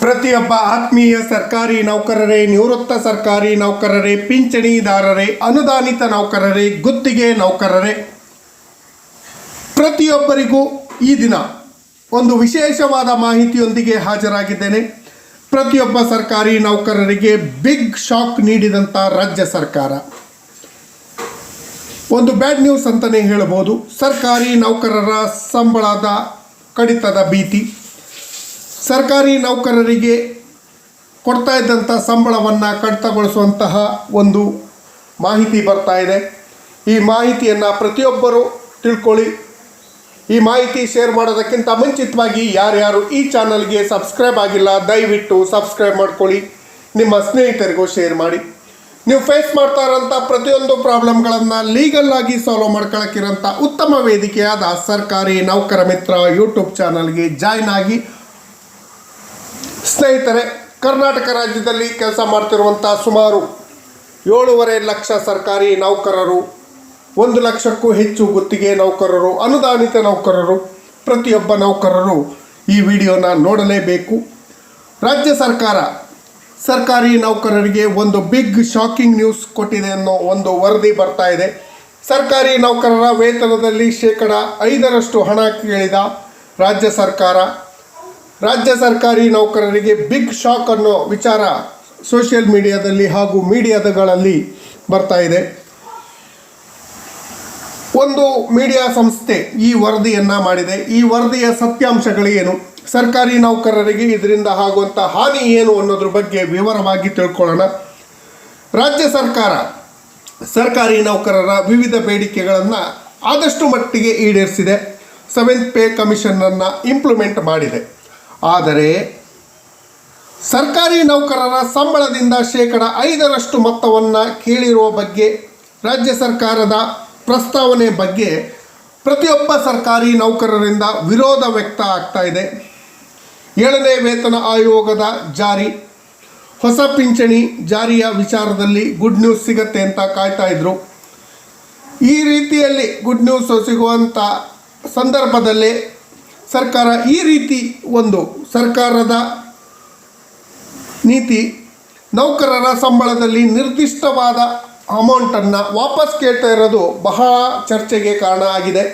ಪ್ರತಿಯೊಬ್ಬ ಆತ್ಮೀಯ ಸರ್ಕಾರಿ ನೌಕರರೇ, ನಿವೃತ್ತ ಸರ್ಕಾರಿ ನೌಕರರೇ, ಪಿಂಚಣಿದಾರರೇ, ಅನುದಾನಿತ ನೌಕರರೇ, ಗುತ್ತಿಗೆ ನೌಕರರೇ. ಪ್ರತಿಯೊಬ್ಬರಿಗೂ ಈ ದಿನ ಒಂದು ವಿಶೇಷವಾದ ಮಾಹಿತಿಯೊಂದಿಗೆ ಹಾಜರಾಗಿದ್ದೇನೆ. ಪ್ರತಿಯೊಬ್ಬ ಸರ್ಕಾರಿ ನೌಕರರಿಗೆ ಬಿಗ್ ಶಾಕ್ ನೀಡಿದಂಥ ರಾಜ್ಯ ಸರ್ಕಾರ. ಒಂದು ಬ್ಯಾಡ್ ನ್ಯೂಸ್ ಅಂತಲೇ ಹೇಳಬಹುದು. ಸರ್ಕಾರಿ ನೌಕರರ ಸಂಬಳದ ಕಡಿತದ ಭೀತಿ. ಸರ್ಕಾರಿ ನೌಕರರಿಗೆ ಕೊಡ್ತಾ ಇದ್ದಂಥ ಸಂಬಳವನ್ನು ಕಡಿತಗೊಳಿಸುವಂತಹ ಒಂದು ಮಾಹಿತಿ ಬರ್ತಾ ಇದೆ. ಈ ಮಾಹಿತಿಯನ್ನು ಪ್ರತಿಯೊಬ್ಬರು ತಿಳ್ಕೊಳ್ಳಿ. ಈ ಮಾಹಿತಿ ಶೇರ್ ಮಾಡೋದಕ್ಕಿಂತ ಮುಂಚಿತವಾಗಿ ಯಾರ್ಯಾರು ಈ ಚಾನಲ್ಗೆ ಸಬ್ಸ್ಕ್ರೈಬ್ ಆಗಿಲ್ಲ, ದಯವಿಟ್ಟು ಸಬ್ಸ್ಕ್ರೈಬ್ ಮಾಡ್ಕೊಳ್ಳಿ. ನಿಮ್ಮ ಸ್ನೇಹಿತರಿಗೂ ಶೇರ್ ಮಾಡಿ. ನೀವು ಫೇಸ್ ಮಾಡ್ತಾ ಇರೋಂಥ ಪ್ರತಿಯೊಂದು ಪ್ರಾಬ್ಲಮ್ಗಳನ್ನು ಲೀಗಲ್ ಆಗಿ ಸಾಲ್ವ್ ಮಾಡ್ಕೊಳಕ್ಕಿರೋಂಥ ಉತ್ತಮ ವೇದಿಕೆಯಾದ ಸರ್ಕಾರಿ ನೌಕರ ಮಿತ್ರ ಯೂಟ್ಯೂಬ್ ಚಾನಲ್ಗೆ ಜಾಯ್ನ್ ಆಗಿ ಸ್ನೇಹಿತರೆ, ಕರ್ನಾಟಕ ರಾಜ್ಯದಲ್ಲಿ ಕೆಲಸ ಮಾಡ್ತಿರುವಂಥ ಸುಮಾರು ಏಳೂವರೆ ಲಕ್ಷ ಸರ್ಕಾರಿ ನೌಕರರು, ಒಂದು ಲಕ್ಷಕ್ಕೂ ಹೆಚ್ಚು ಗುತ್ತಿಗೆ ನೌಕರರು, ಅನುದಾನಿತ ನೌಕರರು, ಪ್ರತಿಯೊಬ್ಬ ನೌಕರರು ಈ ವಿಡಿಯೋನ ನೋಡಲೇಬೇಕು. ರಾಜ್ಯ ಸರ್ಕಾರ ಸರ್ಕಾರಿ ನೌಕರರಿಗೆ ಒಂದು ಬಿಗ್ ಶಾಕಿಂಗ್ ನ್ಯೂಸ್ ಕೊಟ್ಟಿದೆ ಅನ್ನೋ ಒಂದು ವರದಿ ಬರ್ತಾ ಇದೆ. ಸರ್ಕಾರಿ ನೌಕರರ ವೇತನದಲ್ಲಿ ಶೇಕಡ ಐದರಷ್ಟು ಹಣ ಕೇಳಿದ ರಾಜ್ಯ ಸರ್ಕಾರ. ರಾಜ್ಯ ಸರ್ಕಾರಿ ನೌಕರರಿಗೆ ಬಿಗ್ ಶಾಕ್ ಅನ್ನೋ ವಿಚಾರ ಸೋಷಿಯಲ್ ಮೀಡಿಯಾದಲ್ಲಿ ಹಾಗೂ ಮೀಡಿಯಾದಗಳಲ್ಲಿ ಬರ್ತಾ ಇದೆ. ಒಂದು ಮೀಡಿಯಾ ಸಂಸ್ಥೆ ಈ ವರದಿಯನ್ನು ಮಾಡಿದೆ. ಈ ವರದಿಯ ಸತ್ಯಾಂಶಗಳೇನು ಸರ್ಕಾರಿ ನೌಕರರಿಗೆ ಇದರಿಂದ ಆಗುವಂಥ ಹಾನಿ ಏನು ಅನ್ನೋದ್ರ ಬಗ್ಗೆ ವಿವರವಾಗಿ ತಿಳ್ಕೊಳ್ಳೋಣ. ರಾಜ್ಯ ಸರ್ಕಾರ ಸರ್ಕಾರಿ ನೌಕರರ ವಿವಿಧ ಬೇಡಿಕೆಗಳನ್ನು ಆದಷ್ಟು ಮಟ್ಟಿಗೆ ಈಡೇರಿಸಿದೆ. ಸೆವೆಂತ್ ಪೇ ಕಮಿಷನನ್ನು ಇಂಪ್ಲಿಮೆಂಟ್ ಮಾಡಿದೆ. ಆದರೆ ಸರ್ಕಾರಿ ನೌಕರರ ಸಂಬಳದಿಂದ ಶೇಕಡ ಐದರಷ್ಟು ಮೊತ್ತವನ್ನು ಕೇಳಿರುವ ಬಗ್ಗೆ ರಾಜ್ಯ ಸರ್ಕಾರದ ಪ್ರಸ್ತಾವನೆ ಬಗ್ಗೆ ಪ್ರತಿಯೊಬ್ಬ ಸರ್ಕಾರಿ ನೌಕರರಿಂದ ವಿರೋಧ ವ್ಯಕ್ತ ಆಗ್ತಾ ಇದೆ. ಏಳನೇ ವೇತನ ಆಯೋಗದ ಜಾರಿ, ಹೊಸ ಪಿಂಚಣಿ ಜಾರಿಯ ವಿಚಾರದಲ್ಲಿ ಗುಡ್ ನ್ಯೂಸ್ ಸಿಗತ್ತೆ ಅಂತ ಕಾಯ್ತಾ ಇದ್ರು. ಈ ರೀತಿಯಲ್ಲಿ ಗುಡ್ ನ್ಯೂಸ್ ಸಿಗುವಂಥ ಸಂದರ್ಭದಲ್ಲೇ ಸರ್ಕಾರ ಈ ರೀತಿ ಒಂದು ಸರ್ಕಾರದ ನೀತಿ ನೌಕರರ ಸಂಬಳದಲ್ಲಿ ನಿರ್ದಿಷ್ಟವಾದ ಅಮೌಂಟನ್ನು ವಾಪಸ್ ಕೇಳ್ತಾ ಇರೋದು ಬಹಳ ಚರ್ಚೆಗೆ ಕಾರಣ ಆಗಿದೆ.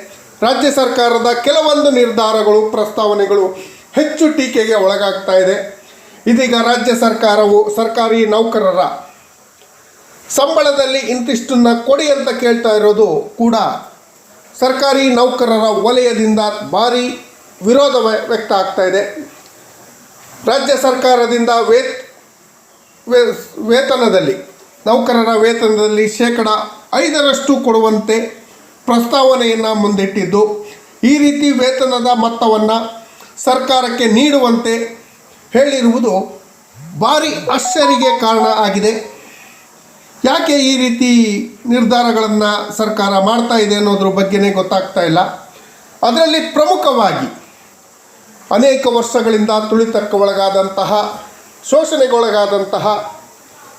ರಾಜ್ಯ ಸರ್ಕಾರದ ಕೆಲವೊಂದು ನಿರ್ಧಾರಗಳು, ಪ್ರಸ್ತಾವನೆಗಳು ಹೆಚ್ಚು ಟೀಕೆಗೆ ಒಳಗಾಗ್ತಾ ಇದೆ. ಇದೀಗ ರಾಜ್ಯ ಸರ್ಕಾರವು ಸರ್ಕಾರಿ ನೌಕರರ ಸಂಬಳದಲ್ಲಿ ಇಂತಿಷ್ಟನ್ನು ಕೊಡಿ ಅಂತ ಕೇಳ್ತಾ ಇರೋದು ಕೂಡ ಸರ್ಕಾರಿ ನೌಕರರ ವಲಯದಿಂದ ಭಾರಿ ವಿರೋಧ ವ್ಯಕ್ತ ಆಗ್ತಾ ಇದೆ. ರಾಜ್ಯ ಸರ್ಕಾರದಿಂದ ವೇತ್ ವೇತನದಲ್ಲಿ, ನೌಕರರ ವೇತನದಲ್ಲಿ ಶೇಕಡ ಐದರಷ್ಟು ಕೊಡುವಂತೆ ಪ್ರಸ್ತಾವನೆಯನ್ನು ಮುಂದಿಟ್ಟಿದ್ದು, ಈ ರೀತಿ ವೇತನದ ಮೊತ್ತವನ್ನು ಸರ್ಕಾರಕ್ಕೆ ನೀಡುವಂತೆ ಹೇಳಿರುವುದು ಭಾರಿ ಆಶ್ಚರ್ಯಗೆ ಕಾರಣ ಆಗಿದೆ. ಯಾಕೆ ಈ ರೀತಿ ನಿರ್ಧಾರಗಳನ್ನು ಸರ್ಕಾರ ಮಾಡ್ತಾ ಇದೆ ಅನ್ನೋದ್ರ ಬಗ್ಗೆನೇ ಗೊತ್ತಾಗ್ತಾ ಇಲ್ಲ. ಅದರಲ್ಲಿ ಪ್ರಮುಖವಾಗಿ ಅನೇಕ ವರ್ಷಗಳಿಂದ ತುಳಿತಕ್ಕೆ ಒಳಗಾದಂತಹ ಶೋಷಣೆಗೊಳಗಾದಂತಹ,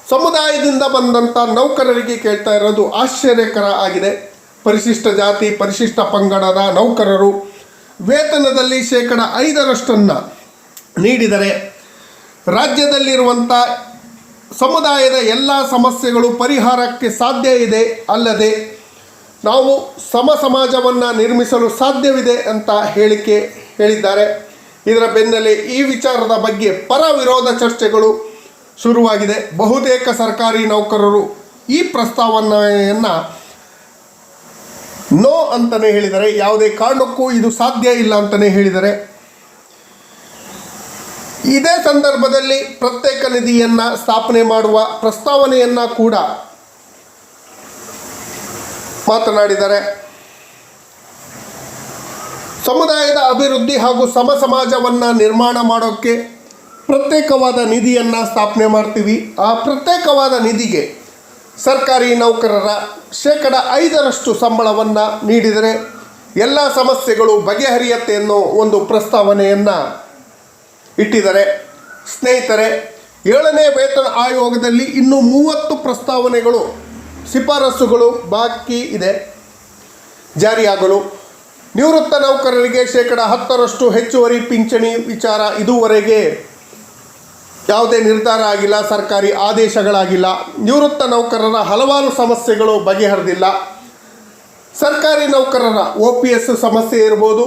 ಸಮುದಾಯದಿಂದ ಬಂದಂಥ ನೌಕರರಿಗೆ ಕೇಳ್ತಾ ಇರೋದು ಆಶ್ಚರ್ಯಕರ ಆಗಿದೆ. ಪರಿಶಿಷ್ಟ ಜಾತಿ, ಪರಿಶಿಷ್ಟ ಪಂಗಡದ ನೌಕರರು ವೇತನದಲ್ಲಿ ಶೇಕಡ ಐದರಷ್ಟನ್ನು ನೀಡಿದರೆ ರಾಜ್ಯದಲ್ಲಿರುವಂಥ ಸಮುದಾಯದ ಎಲ್ಲ ಸಮಸ್ಯೆಗಳು ಪರಿಹಾರಕ್ಕೆ ಸಾಧ್ಯ ಇದೆ ಅಲ್ಲದೆ ನಾವು ಸಮ ಸಮಾಜವನ್ನು ನಿರ್ಮಿಸಲು ಸಾಧ್ಯವಿದೆ ಅಂತ ಹೇಳಿಕೆ ಹೇಳಿದ್ದಾರೆ. ಇದರ ಬೆನ್ನಲ್ಲೇ ಈ ವಿಚಾರದ ಬಗ್ಗೆ ಪರ ವಿರೋಧ ಚರ್ಚೆಗಳು ಶುರುವಾಗಿದೆ. ಬಹುತೇಕ ಸರ್ಕಾರಿ ನೌಕರರು ಈ ಪ್ರಸ್ತಾವನೆಯನ್ನು ನೋ ಅಂತಲೇ ಹೇಳಿದರೆ, ಯಾವುದೇ ಕಾರಣಕ್ಕೂ ಇದು ಸಾಧ್ಯ ಇಲ್ಲ ಅಂತಲೇ ಹೇಳಿದರೆ. ಇದೇ ಸಂದರ್ಭದಲ್ಲಿ ಪ್ರತ್ಯೇಕ ನಿಧಿಯನ್ನು ಸ್ಥಾಪನೆ ಮಾಡುವ ಪ್ರಸ್ತಾವನೆಯನ್ನು ಕೂಡ ಮಾತನಾಡಿದ್ದಾರೆ ಸಮುದಾಯದ ಅಭಿವೃದ್ಧಿ ಹಾಗೂ ಸಮ ಸಮಾಜವನ್ನು ನಿರ್ಮಾಣ ಮಾಡೋಕ್ಕೆ ಪ್ರತ್ಯೇಕವಾದ ನಿಧಿಯನ್ನು ಸ್ಥಾಪನೆ ಮಾಡ್ತೀವಿ. ಆ ಪ್ರತ್ಯೇಕವಾದ ನಿಧಿಗೆ ಸರ್ಕಾರಿ ನೌಕರರ ಶೇಕಡ ಐದರಷ್ಟು ಸಂಬಳವನ್ನು ನೀಡಿದರೆ ಎಲ್ಲ ಸಮಸ್ಯೆಗಳು ಬಗೆಹರಿಯತ್ತೆ ಅನ್ನೋ ಒಂದು ಪ್ರಸ್ತಾವನೆಯನ್ನು ಇಟ್ಟಿದ್ದಾರೆ. ಸ್ನೇಹಿತರೆ, ಏಳನೇ ವೇತನ ಆಯೋಗದಲ್ಲಿ ಇನ್ನೂ ಮೂವತ್ತು ಪ್ರಸ್ತಾವನೆಗಳು, ಶಿಫಾರಸುಗಳು ಬಾಕಿ ಇದೆ. ಜಾರಿಯಾಗಲು ನಿವೃತ್ತ ನೌಕರರಿಗೆ ಶೇಕಡ ಹತ್ತರಷ್ಟು ಹೆಚ್ಚುವರಿ ಪಿಂಚಣಿ ವಿಚಾರ ಇದುವರೆಗೆ ಯಾವುದೇ ನಿರ್ಧಾರ ಆಗಿಲ್ಲ, ಸರ್ಕಾರಿ ಆದೇಶಗಳಾಗಿಲ್ಲ. ನಿವೃತ್ತ ನೌಕರರ ಹಲವಾರು ಸಮಸ್ಯೆಗಳು ಬಗೆಹರಿದಿಲ್ಲ. ಸರ್ಕಾರಿ ನೌಕರರ ಒ ಪಿ ಎಸ್ ಸಮಸ್ಯೆ ಇರ್ಬೋದು,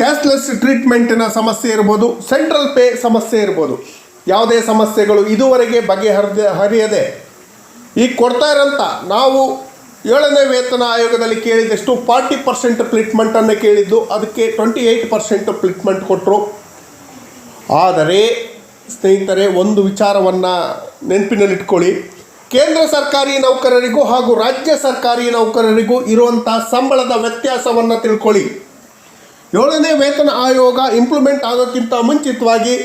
ಕ್ಯಾಶ್ಲೆಸ್ ಟ್ರೀಟ್ಮೆಂಟಿನ ಸಮಸ್ಯೆ ಇರ್ಬೋದು, ಸೆಂಟ್ರಲ್ ಪೇ ಸಮಸ್ಯೆ ಇರ್ಬೋದು. ಯಾವುದೇ ಸಮಸ್ಯೆಗಳು ಇದುವರೆಗೆ ಬಗೆಹರಿದ, ಹರಿಯದೆ. ಈಗ ಕೊಡ್ತಾ ಇರೋಂಥ ನಾವು ಏಳನೇ ವೇತನ ಆಯೋಗದಲ್ಲಿ ಕೇಳಿದಷ್ಟು ಫಾರ್ಟಿ ಪರ್ಸೆಂಟ್ ಪ್ಲಿಟ್ಮೆಂಟನ್ನು ಕೇಳಿದ್ದು, ಅದಕ್ಕೆ ಟ್ವೆಂಟಿ ಏಯ್ಟ್ ಪರ್ಸೆಂಟ್ ಪ್ಲಿಟ್ಮೆಂಟ್ ಕೊಟ್ಟರು ಆದರೆ ಸ್ನೇಹಿತರೆ, ಒಂದು ವಿಚಾರವನ್ನು ನೆನಪಿನಲ್ಲಿಟ್ಕೊಳ್ಳಿ. ಕೇಂದ್ರ ಸರ್ಕಾರಿ ನೌಕರರಿಗೂ ಹಾಗೂ ರಾಜ್ಯ ಸರ್ಕಾರಿ ನೌಕರರಿಗೂ ಇರುವಂಥ ಸಂಬಳದ ವ್ಯತ್ಯಾಸವನ್ನು ತಿಳ್ಕೊಳ್ಳಿ. ಏಳನೇ ವೇತನ ಆಯೋಗ ಇಂಪ್ಲಿಮೆಂಟ್ ಆಗೋಕ್ಕಿಂತ ಮುಂಚಿತವಾಗಿ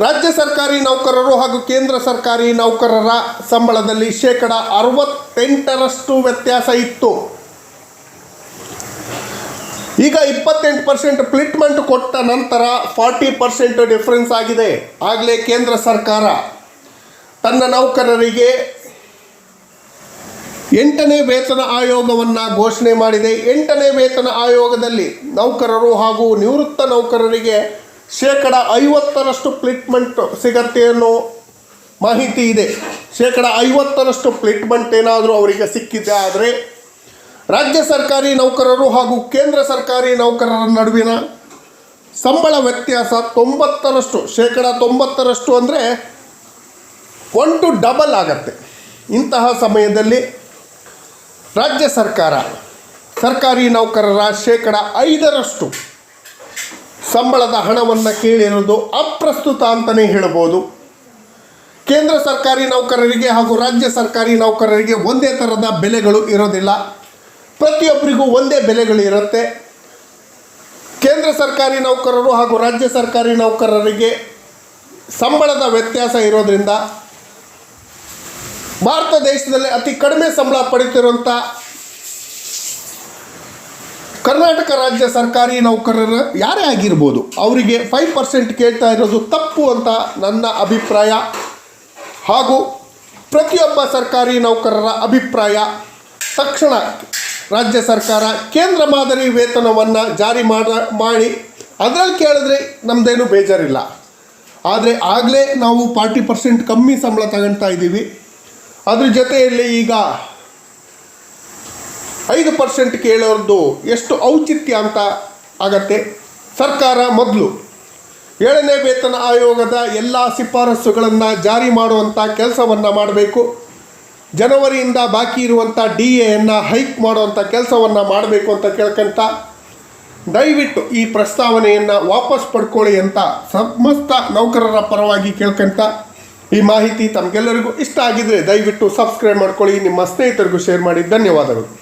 ರಾಜ್ಯ ಸರ್ಕಾರಿ ನೌಕರರು ಹಾಗೂ ಕೇಂದ್ರ ಸರ್ಕಾರಿ ನೌಕರರ ಸಂಬಳದಲ್ಲಿ ಶೇಕಡ ಅರವತ್ತೆಂಟರಷ್ಟು ವ್ಯತ್ಯಾಸ ಇತ್ತು. ಈಗ ಇಪ್ಪತ್ತೆಂಟು ಪರ್ಸೆಂಟ್ ಪ್ಲಿಟ್ಮೆಂಟ್ ಕೊಟ್ಟ ನಂತರ ಫಾರ್ಟಿ ಪರ್ಸೆಂಟ್ ಡಿಫ್ರೆನ್ಸ್ ಆಗಿದೆ. ಆಗಲೇ ಕೇಂದ್ರ ಸರ್ಕಾರ ತನ್ನ ನೌಕರರಿಗೆ ಎಂಟನೇ ವೇತನ ಆಯೋಗವನ್ನು ಘೋಷಣೆ ಮಾಡಿದೆ. ಎಂಟನೇ ವೇತನ ಆಯೋಗದಲ್ಲಿ ನೌಕರರು ಹಾಗೂ ನಿವೃತ್ತ ನೌಕರರಿಗೆ ಶೇಕಡ ಐವತ್ತರಷ್ಟು ಪ್ಲಿಟ್ಮೆಂಟ್ ಸಿಗತ್ತೆ ಅನ್ನೋ ಮಾಹಿತಿ ಇದೆ. ಶೇಕಡ ಐವತ್ತರಷ್ಟು ಪ್ಲಿಟ್ಮೆಂಟ್ ಏನಾದರೂ ಅವರಿಗೆ ಸಿಕ್ಕಿದೆ ಆದರೆ ರಾಜ್ಯ ಸರ್ಕಾರಿ ನೌಕರರು ಹಾಗೂ ಕೇಂದ್ರ ಸರ್ಕಾರಿ ನೌಕರರ ನಡುವಿನ ಸಂಬಳ ವ್ಯತ್ಯಾಸ ತೊಂಬತ್ತರಷ್ಟು, ಶೇಕಡ ತೊಂಬತ್ತರಷ್ಟು ಅಂದರೆ ಒನ್ ಟು ಡಬಲ್ ಆಗತ್ತೆ. ಇಂತಹ ಸಮಯದಲ್ಲಿ ರಾಜ್ಯ ಸರ್ಕಾರ, ಸರ್ಕಾರಿ ನೌಕರರ ಶೇಕಡ ಐದರಷ್ಟು ಸಂಬಳದ ಹಣವನ್ನು ಕೇಳಿರೋದು ಅಪ್ರಸ್ತುತ ಅಂತಲೇ ಹೇಳ್ಬೋದು. ಕೇಂದ್ರ ಸರ್ಕಾರಿ ನೌಕರರಿಗೆ ಹಾಗೂ ರಾಜ್ಯ ಸರ್ಕಾರಿ ನೌಕರರಿಗೆ ಒಂದೇ ಥರದ ಬೆಲೆಗಳು ಇರೋದಿಲ್ಲ. ಪ್ರತಿಯೊಬ್ಬರಿಗೂ ಒಂದೇ ಬೆಲೆಗಳು ಇರುತ್ತೆ. ಕೇಂದ್ರ ಸರ್ಕಾರಿ ನೌಕರರು ಹಾಗೂ ರಾಜ್ಯ ಸರ್ಕಾರಿ ನೌಕರರಿಗೆ ಸಂಬಳದ ವ್ಯತ್ಯಾಸ ಇರೋದರಿಂದ ಭಾರತ ದೇಶದಲ್ಲಿ ಅತಿ ಕಡಿಮೆ ಸಂಬಳ ಪಡಿತಿರುವಂಥ ಕರ್ನಾಟಕ ರಾಜ್ಯ ಸರ್ಕಾರಿ ನೌಕರರ ಯಾರೇ ಆಗಿರ್ಬೋದು, ಅವರಿಗೆ ಫೈವ್ ಪರ್ಸೆಂಟ್ ಕೇಳ್ತಾ ಇರೋದು ತಪ್ಪು ಅಂತ ನನ್ನ ಅಭಿಪ್ರಾಯ. ಹಾಗೂ ಪ್ರತಿಯೊಬ್ಬ ಸರ್ಕಾರಿ ನೌಕರರ ಅಭಿಪ್ರಾಯ, ತಕ್ಷಣ ರಾಜ್ಯ ಸರ್ಕಾರ ಕೇಂದ್ರ ಮಾದರಿ ವೇತನವನ್ನು ಜಾರಿ ಮಾಡ ಅದರಲ್ಲಿ ಕೇಳಿದ್ರೆ ನಮ್ಮದೇನು ಬೇಜಾರಿಲ್ಲ. ಆದರೆ ಆಗಲೇ ನಾವು ಫಾರ್ಟಿ ಪರ್ಸೆಂಟ್ ಕಮ್ಮಿ ಸಂಬಳ ತಗೊಳ್ತಾ ಇದ್ದೀವಿ. ಅದ್ರ ಜೊತೆಯಲ್ಲಿ ಈಗ ಐದು ಪರ್ಸೆಂಟ್ ಕೇಳೋರ್ದು ಎಷ್ಟು ಔಚಿತ್ಯ ಅಂತ ಆಗತ್ತೆ. ಸರ್ಕಾರ ಮೊದಲು ಏಳನೇ ವೇತನ ಆಯೋಗದ ಎಲ್ಲ ಶಿಫಾರಸುಗಳನ್ನು ಜಾರಿ ಮಾಡುವಂಥ ಕೆಲಸವನ್ನು ಮಾಡಬೇಕು. ಜನವರಿಯಿಂದ ಬಾಕಿ ಇರುವಂಥ ಡಿ ಎಯನ್ನು ಹೈಕ್ ಮಾಡುವಂಥ ಕೆಲಸವನ್ನು ಮಾಡಬೇಕು ಅಂತ ಕೇಳ್ಕಂತ ದಯವಿಟ್ಟು ಈ ಪ್ರಸ್ತಾವನೆಯನ್ನು ವಾಪಸ್ ಪಡ್ಕೊಳ್ಳಿ ಅಂತ ಸಮಸ್ತ ನೌಕರರ ಪರವಾಗಿ ಕೇಳ್ಕಂತ ಈ ಮಾಹಿತಿ ತಮಗೆಲ್ಲರಿಗೂ ಇಷ್ಟ ಆಗಿದ್ರೆ ದಯವಿಟ್ಟು ಸಬ್ಸ್ಕ್ರೈಬ್ ಮಾಡ್ಕೊಳ್ಳಿ. ನಿಮ್ಮ ಸ್ನೇಹಿತರಿಗೂ ಶೇರ್ ಮಾಡಿ. ಧನ್ಯವಾದಗಳು.